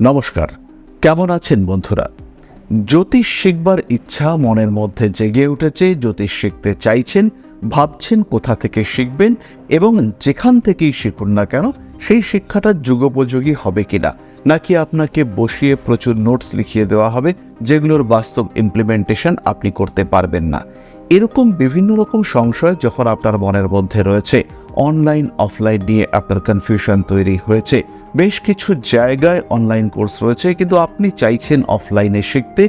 নমস্কার, কেমন আছেন বন্ধুরা? জ্যোতিষ শিখবার ইচ্ছা মনের মধ্যে জেগে উঠেছে, জ্যোতিষ শিখতে চাইছেন, ভাবছেন কোথা থেকে শিখবেন এবং যেখান থেকেই শিখুন না কেন, সেই শিক্ষাটা যুগোপযোগী হবে কিনা? নাকি আপনাকে বসিয়ে প্রচুর নোটস লিখিয়ে দেওয়া হবে, যেগুলোর বাস্তব ইমপ্লিমেন্টেশন আপনি করতে পারবেন না? এরকম বিভিন্ন রকম সংশয় যখন আপনার মনের মধ্যে রয়েছে অনলাইন অফলাইন নিয়ে আপনার কনফিউশন তৈরি হয়েছে বেশ কিছু জায়গায় অনলাইন কোর্স রয়েছে, কিন্তু আপনি চাইছেন অফলাইনে শিখতে,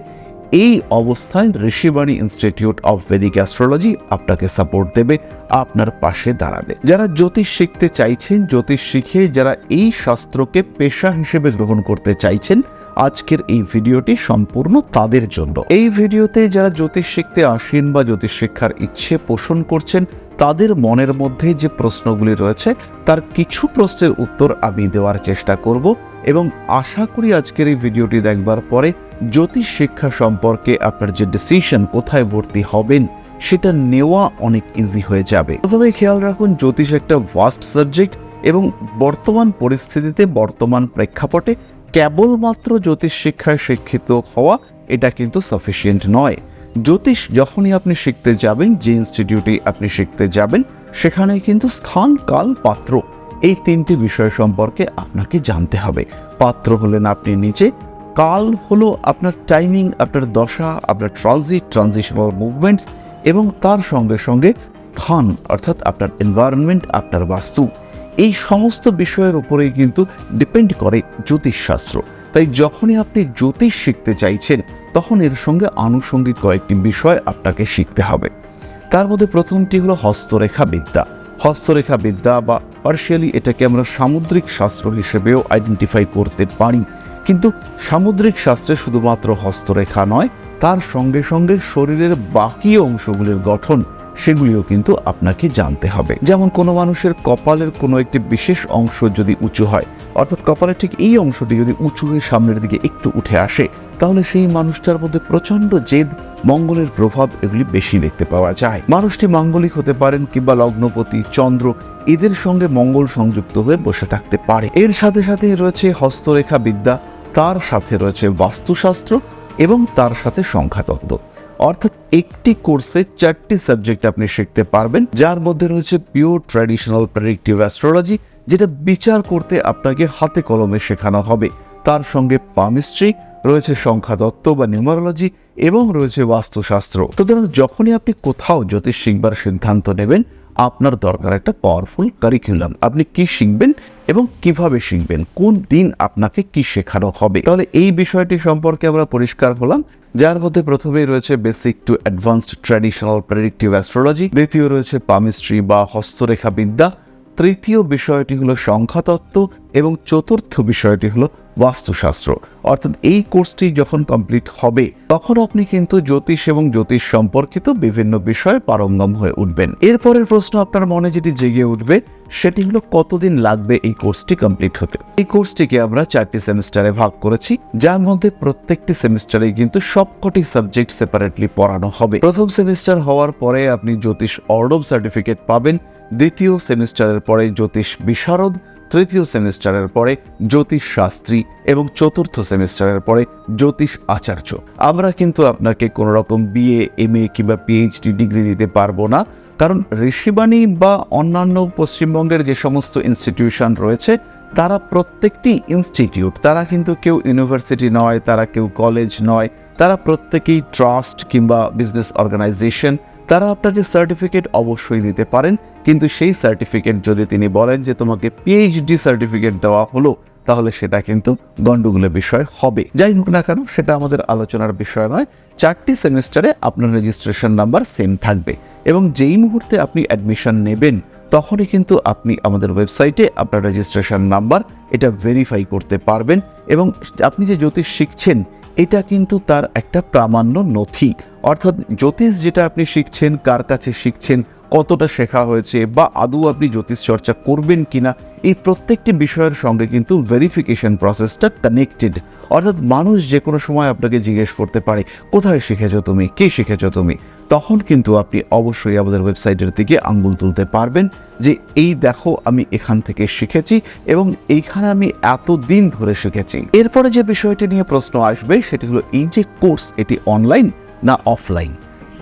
এই অবস্থায় Rishibani institute of Vedic astrology আপনাকে সাপোর্ট দেবে, আপনার পাশে দাঁড়াবে। যারা জ্যোতিষ শিখতে চাইছেন, জ্যোতিষ শিখে যারা এই শাস্ত্রকে পেশা হিসেবে গ্রহণ করতে চাইছেন, আজকের এই ভিডিওটি সম্পূর্ণ তাদের জন্য। এই ভিডিওতে যারা জ্যোতিষ শিখতে আসেন বা জ্যোতিষ শিক্ষার ইচ্ছে পোষণ করছেন তাদের মনের মধ্যে যে প্রশ্নগুলি রয়েছে, তার কিছু প্রশ্নের উত্তর আমি দেওয়ার চেষ্টা করব এবং আশা করি আজকের এই ভিডিওটি দেখবার পরে জ্যোতিষ শিক্ষা সম্পর্কে আপনার যে ডিসিশন কোথায় ভর্তি হবেন, সেটা নেওয়া অনেক ইজি হয়ে যাবে। প্রথমে খেয়াল রাখুন, জ্যোতিষ একটা ভাস্ট সাবজেক্ট এবং বর্তমান পরিস্থিতিতে বর্তমান প্রেক্ষাপটে কেবলমাত্র জ্যোতিষ শিক্ষায় শিক্ষিত হওয়া, এটা কিন্তু সাফিসিয়েন্ট নয়। জ্যোতিষ যখনই আপনি শিখতে যাবেন, যে ইনস্টিটিউটে আপনি শিখতে যাবেন সেখানে কিন্তু স্থান, কাল, পাত্র, এই তিনটি বিষয় সম্পর্কে আপনাকে জানতে হবে। পাত্র হলেন আপনি নিজে, কাল হলো আপনার টাইমিং আপনার দশা, আপনার ট্রানজিট ট্রানজিশনাল মুভমেন্টস এবং তার সঙ্গে সঙ্গে স্থান, অর্থাৎ আপনার এনভায়রনমেন্ট আপনার বাস্তু। এই সমস্ত বিষয়ের উপরেই কিন্তু ডিপেন্ড করে জ্যোতিষশাস্ত্র। তাই যখনই আপনি জ্যোতিষ শিখতে চাইছেন তখন এর সঙ্গে আনুষঙ্গিক কয়েকটি বিষয় আপনাকে শিখতে হবে। তার মধ্যে প্রথমটি হলো হস্তরেখা বিদ্যা হস্তরেখা বিদ্যা বা পার্শিয়ালি এটাকে আমরা সামুদ্রিক শাস্ত্র হিসেবেও আইডেন্টিফাই করতে পারি। কিন্তু সামুদ্রিক শাস্ত্রে শুধুমাত্র হস্তরেখা নয়, তার সঙ্গে সঙ্গে শরীরের বাকি অংশগুলির গঠন সেগুলিও কিন্তু আপনাকে জানতে হবে। যেমন কোনো মানুষের কপালের কোনো একটি বিশেষ অংশ যদি উঁচু হয়, অর্থাৎ কপালের ঠিক এই অংশটি যদি উঁচু হয়ে সামনের দিকে একটু উঠে আসে, তাহলে সেই মানুষটার মধ্যে প্রচণ্ড জেদ, মঙ্গলের প্রভাব এগুলি বেশি দেখতে পাওয়া যায়। মানুষটি মাঙ্গলিক হতে পারেন কিংবা লগ্নপতি, চন্দ্র এদের সঙ্গে মঙ্গল সংযুক্ত হয়ে বসে থাকতে পারে। এর সাথে সাথে রয়েছে হস্তরেখা বিদ্যা তার সাথে রয়েছে বাস্তুশাস্ত্র এবং তার সাথে সংখ্যাতত্ত্ব। অর্থাৎ একটি কোর্সে চারটি সাবজেক্ট আপনি শিখতে পারবেন, যার মধ্যে রয়েছে পিওর ট্র্যাডিশনাল প্রেডিক্টিভ অ্যাস্ট্রোলজি যেটা বিচার করতে আপনাকে হাতে কলমে শেখানো হবে। তার সঙ্গে পামিস্ট্রি, রয়েছে সংখ্যাতত্ত্ব বা নিউমারোলজি এবং রয়েছে বাস্তুশাস্ত্র। সুতরাং যখনই আপনি কোথাও জ্যোতিষ শিখবার সিদ্ধান্ত নেবেন আপনার দরকার একটা পাওয়ারফুল কারিকুলাম আপনি কি শিখবেন এবং কীভাবে শিখবেন? কোন দিন আপনাকে কি শেখানো হবে? তাহলে এই বিষয়টি সম্পর্কে আমরা পরিষ্কার হলাম। যার মধ্যে প্রথমেই রয়েছে basic to advanced traditional predictive astrology দ্বিতীয় রয়েছে পামিস্ট্রি বা হস্তরেখা বিদ্যা তৃতীয় বিষয়টি হলো সংখ্যাতত্ত্ব এবং চতুর্থ বিষয়টি হলো বাস্তুশাস্ত্র। অর্থাৎ এই কোর্সটি যখন কমপ্লিট হবে, তখন আপনি কিন্তু জ্যোতিষ এবং জ্যোতিষ সম্পর্কিত বিভিন্ন বিষয়ে পারঙ্গম হয়ে উঠবেন। এরপরের প্রশ্ন আপনার মনে যেটি জেগে উঠবে, সেটি হলো কতদিন লাগবে এই কোর্সটি কমপ্লিট হতে? এই কোর্সটিকে আমরা চারটি সেমিস্টারে ভাগ করেছি, যার মধ্যে প্রত্যেকটি সেমিস্টারে কিন্তু সবকটি সাবজেক্ট সেপারেটলি পড়ানো হবে। প্রথম সেমিস্টার হওয়ার পরে আপনি জ্যোতিষ অর্ডব সার্টিফিকেট পাবেন দ্বিতীয় সেমিস্টারের পরে জ্যোতিষ বিশারদ, তৃতীয় সেমিস্টারের পরে জ্যোতিষ শাস্ত্রী এবং চতুর্থ সেমিস্টারের পরে জ্যোতিষ আচার্য। আমরা কিন্তু আপনাকে কোনো রকম বিএ এম এ কিংবা পিএইচডি ডিগ্রি দিতে পারব না, কারণ ঋষিবাণী বা অন্যান্য পশ্চিমবঙ্গের যে সমস্ত ইনস্টিটিউশন রয়েছে, তারা প্রত্যেকটি ইনস্টিটিউট তারা কিন্তু কেউ ইউনিভার্সিটি নয়, তারা কেউ কলেজ নয়, তারা প্রত্যেকেই ট্রাস্ট কিংবা বিজনেস অর্গানাইজেশন তারা আপনাকে সার্টিফিকেট অবশ্যই দিতে পারেন, কিন্তু সেই সার্টিফিকেট যদি তিনি বলেন যে তোমাকে পিএইচডি সার্টিফিকেট দেওয়া হলো, তাহলে সেটা কিন্তু গন্ডগোলের বিষয় হবে। যাই হোক না কেন, সেটা আমাদের আলোচনার বিষয় নয়। চারটি সেমিস্টারে আপনার রেজিস্ট্রেশন নাম্বার সেম থাকবে এবং যেই মুহূর্তে আপনি অ্যাডমিশন নেবেন, তখনই কিন্তু আপনি আমাদের ওয়েবসাইটে আপনার রেজিস্ট্রেশন নাম্বার এটা ভেরিফাই করতে পারবেন এবং আপনি যে জ্যোতিষ শিখছেন এটা কিন্তু তার একটা প্রামাণ্য নথি। অর্থাৎ জ্যোতিষ যেটা আপনি শিখছেন, কার কাছে শিখছেন, কতটা শেখা হয়েছে বা আদৌ আপনি জ্যোতিষ চর্চা করবেন কিনা, এই প্রত্যেকটি বিষয়ের সঙ্গে কিন্তু ভেরিফিকেশন প্রসেসটা কানেক্টেড অর্থাৎ মানুষ যে কোনো সময় আপনাকে জিজ্ঞেস করতে পারে, কোথায় শিখেছো তুমি? কে শিখেছো তুমি? তখন কিন্তু আপনি অবশ্যই আমাদের ওয়েবসাইটের দিকে আঙ্গুল তুলতে পারবেন যে এই দেখো আমি এখান থেকে শিখেছি এবং এইখানে আমি এত দিন ধরে শিখেছি। এরপরে যে বিষয়টি নিয়ে প্রশ্ন আসবে সেটি হলো এই যে কোর্স এটি অনলাইন না অফলাইন?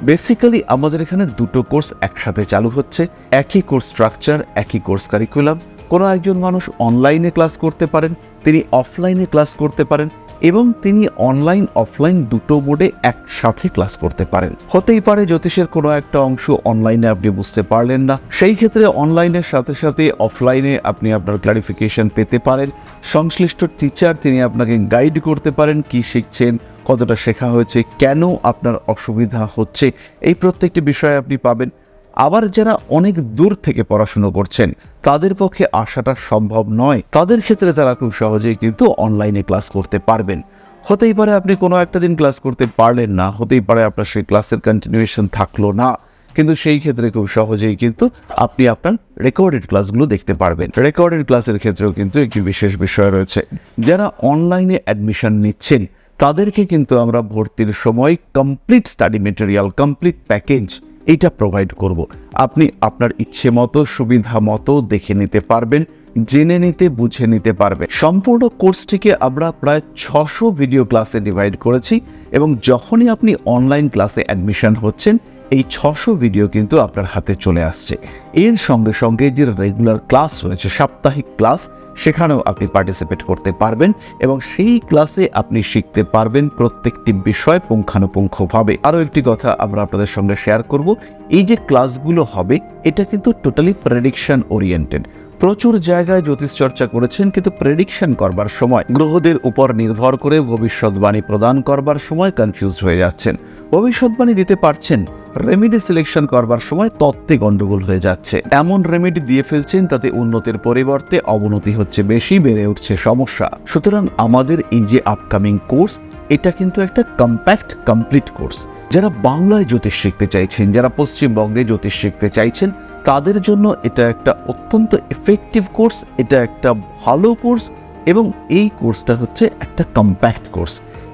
বেসিক্যালি আমাদের এখানে দুটো কোর্স একসাথে চালু হচ্ছে। একই কোর্স স্ট্রাকচার, একই কোর্স কারিকুলাম। কোনো একজন মানুষ অনলাইনে ক্লাস করতে পারেন, তিনি অফলাইনে ক্লাস করতে পারেন। এবং তিনি অনলাইন অফলাইন দুটো মোডে একসাথে ক্লাস করতে পারেন। হতেই পারে জ্যোতিষের কোনো একটা অংশ অনলাইনে আপনি বুঝতে পারলেন না। সেই ক্ষেত্রে অনলাইনের সাথে সাথে অফলাইনে আপনি আপনার ক্লারিফিকেশন পেতে পারেন। সংশ্লিষ্ট টিচার তিনি আপনাকে গাইড করতে পারেন কি শিখছেন, কতটা শেখা হয়েছে, কেন আপনার অসুবিধা হচ্ছে, এই প্রত্যেকটি বিষয়ে আপনি পাবেন। আবার যারা অনেক দূর থেকে পড়াশুনো করছেন, তাদের পক্ষে আসাটা সম্ভব নয়। তাদের ক্ষেত্রে তারা খুব সহজেই কিন্তু অনলাইনে ক্লাস করতে পারবেন। হতেই পারে আপনি কোনো একটা দিন ক্লাস করতে পারলেন না, হতেই পারে আপনার সেই ক্লাসের কন্টিনিউয়েশন থাকল না। কিন্তু সেই ক্ষেত্রে খুব সহজেই কিন্তু আপনি আপনার রেকর্ডেড ক্লাসগুলো দেখতে পারবেন। রেকর্ডেড ক্লাসের ক্ষেত্রেও কিন্তু একটি বিশেষ বিষয় রয়েছে। যারা অনলাইনে অ্যাডমিশন নিচ্ছেন, তাদেরকে কিন্তু আমরা ভর্তির সময় complete study material complete package এইটা প্রোভাইড করব। আপনি আপনার ইচ্ছে মতো, সুবিধা মতো দেখে নিতে পারবেন, জেনে নিতে, বুঝে নিতে পারবে সম্পূর্ণ কোর্সটিকে আমরা প্রায় ছশো ভিডিও ক্লাসে ডিভাইড করেছি এবং যখনই আপনি অনলাইন ক্লাসে অ্যাডমিশন হচ্ছেন এই ছশো ভিডিও কিন্তু আপনার হাতে চলে আসছে। এর সঙ্গে সঙ্গে যে রেগুলার ক্লাস রয়েছে, সাপ্তাহিক ক্লাস সেখানেও আপনি পার্টিসিপেট করতে পারবেন এবং সেই ক্লাসে আপনি শিখতে পারবেন প্রত্যেকটি বিষয় পুঙ্খানুপুঙ্খভাবে। আরও একটি কথা আমরা আপনাদের সঙ্গে শেয়ার করব, এই যে ক্লাসগুলো হবে, এটা কিন্তু টোটালি প্রেডিকশন ওরিয়েন্টেড প্রচুর জায়গায় জ্যোতিষ চর্চা করেছেন, কিন্তু প্রেডিকশন করবার সময়, গ্রহদের উপর নির্ভর করে ভবিষ্যৎবাণী প্রদান করবার সময় কনফিউজ হয়ে যাচ্ছেন। ভবিষ্যৎবাণী দিতে পারছেন রেমেডি সিলেকশন করবার সময় তত্ত্বে গন্ডগোল হয়ে যাচ্ছে। এমন রেমেডি দিয়ে ফেলছেন, তাতে উন্নতির পরিবর্তে অবনতি হচ্ছে বেশি, বেড়ে উঠছে সমস্যা। সুতরাং আমাদের এই যে আপকামিং কোর্স এটা কিন্তু একটা কম্প্যাক্ট কমপ্লিট কোর্স যারা বাংলায় জ্যোতিষ শিখতে চাইছেন, যারা পশ্চিমবঙ্গে জ্যোতিষ শিখতে চাইছেন তাদের জন্য এটা একটা অত্যন্ত এফেক্টিভ কোর্স এটা একটা ভালো কোর্স এবং এই কোর্সটা হচ্ছে একটা কম্প্যাক্ট কোর্স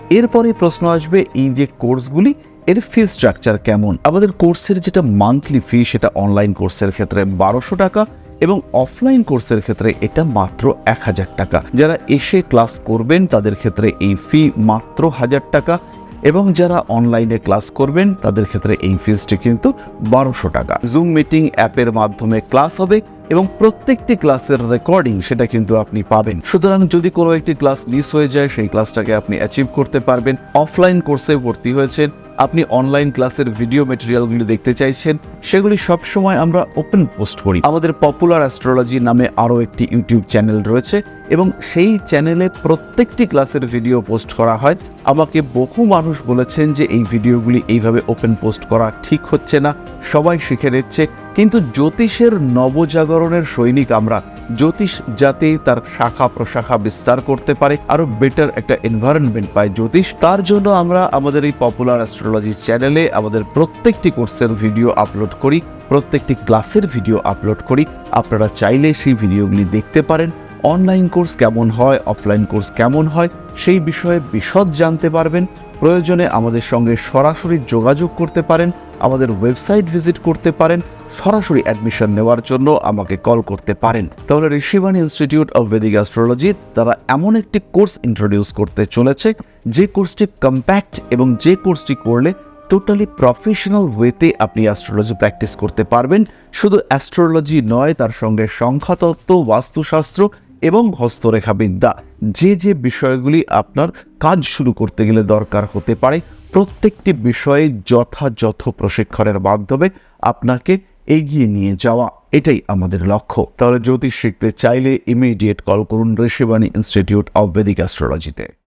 এরপরে প্রশ্ন আসবে, এই যে কোর্সগুলি এর ফি স্ট্রাকচার কেমন? আমাদের কোর্সের যেটা মান্থলি ফি সেটা অনলাইন কোর্সের ক্ষেত্রে বারোশো টাকা এবং অফলাইন কোর্সের ক্ষেত্রে এটা মাত্র এক হাজার টাকা। যারা এসে ক্লাস করবেন, তাদের ক্ষেত্রে এই ফি মাত্র হাজার টাকা এবং যারা অনলাইনে ক্লাস করবেন, তাদের ক্ষেত্রে এই ফিসটি কিন্তু বারোশো টাকা। জুম মিটিং অ্যাপের মাধ্যমে ক্লাস হবে এবং প্রত্যেকটি ক্লাসের রেকর্ডিং সেটা কিন্তু আপনি পাবেন। সুতরাং যদি কোনো একটি ক্লাস মিস হয়ে যায়, সেই ক্লাসটাকে আপনি অ্যাচিভ করতে পারবেন। অফলাইন কোর্সে ভর্তি হয়েছেন, আপনি অনলাইন ক্লাসের ভিডিও মেটেরিয়ালগুলি দেখতে চাইছেন, সেগুলি সবসময় আমরা ওপেন পোস্ট করি। আমাদের পপুলার অ্যাস্ট্রোলজি নামে আরও একটি ইউটিউব চ্যানেল রয়েছে এবং সেই চ্যানেলে প্রত্যেকটি ক্লাসের ভিডিও পোস্ট করা হয়। আমাকে বহু মানুষ বলেছেন যে এই ভিডিওগুলি এইভাবে ওপেন পোস্ট করা ঠিক হচ্ছে না, সবাই শিখে নিচ্ছে। কিন্তু জ্যোতিষের নবজাগরণের সৈনিক আমরা, জ্যোতিষ যাতে তার শাখা প্রশাখা বিস্তার করতে পারে আরও বেটার একটা এনভায়রনমেন্ট পায় জ্যোতিষ। তার জন্য আমরা আমাদের এই পপুলার অ্যাস্ট্রোলজি চ্যানেলে আমাদের প্রত্যেকটি কোর্সের ভিডিও আপলোড করি, প্রত্যেকটি ক্লাসের ভিডিও আপলোড করি। আপনারা চাইলে সেই ভিডিওগুলি দেখতে পারেন। অনলাইন কোর্স কেমন হয়, অফলাইন কোর্স কেমন হয়, সেই বিষয়ে বিশদ জানতে পারবেন। প্রয়োজনে আমাদের সঙ্গে সরাসরি যোগাযোগ করতে পারেন, আমাদের ওয়েবসাইট ভিজিট করতে পারেন, সরাসরি অ্যাডমিশন নেওয়ার জন্য আমাকে কল করতে পারেন। তাহলে Rishibani institute of Vedic astrology তারা এমন একটি কোর্স ইন্ট্রোডিউস করতে চলেছে, যে কোর্সটি কম্প্যাক্ট এবং যে কোর্সটি করলে টোটালি প্রফেশনাল ওয়েতে আপনি অ্যাস্ট্রোলজি প্র্যাকটিস করতে পারবেন। শুধু অ্যাস্ট্রোলজি নয়, তার সঙ্গে সংখ্যাতত্ত্ব, বাস্তুশাস্ত্র এবং হস্তরেখাবিদ্যা। যে যে বিষয়গুলি আপনার কাজ শুরু করতে গেলে দরকার হতে পারে, প্রত্যেকটি বিষয়ে যথাযথ প্রশিক্ষণের মাধ্যমে আপনাকে এগিয়ে নিয়ে যাওয়া, এটাই আমাদের লক্ষ্য। তাহলে জ্যোতিষ শিখতে চাইলে ইমিডিয়েট কল করুন ঋষিবাণী ইনস্টিটিউট অব বেদিক অ্যাস্ট্রোলজিতে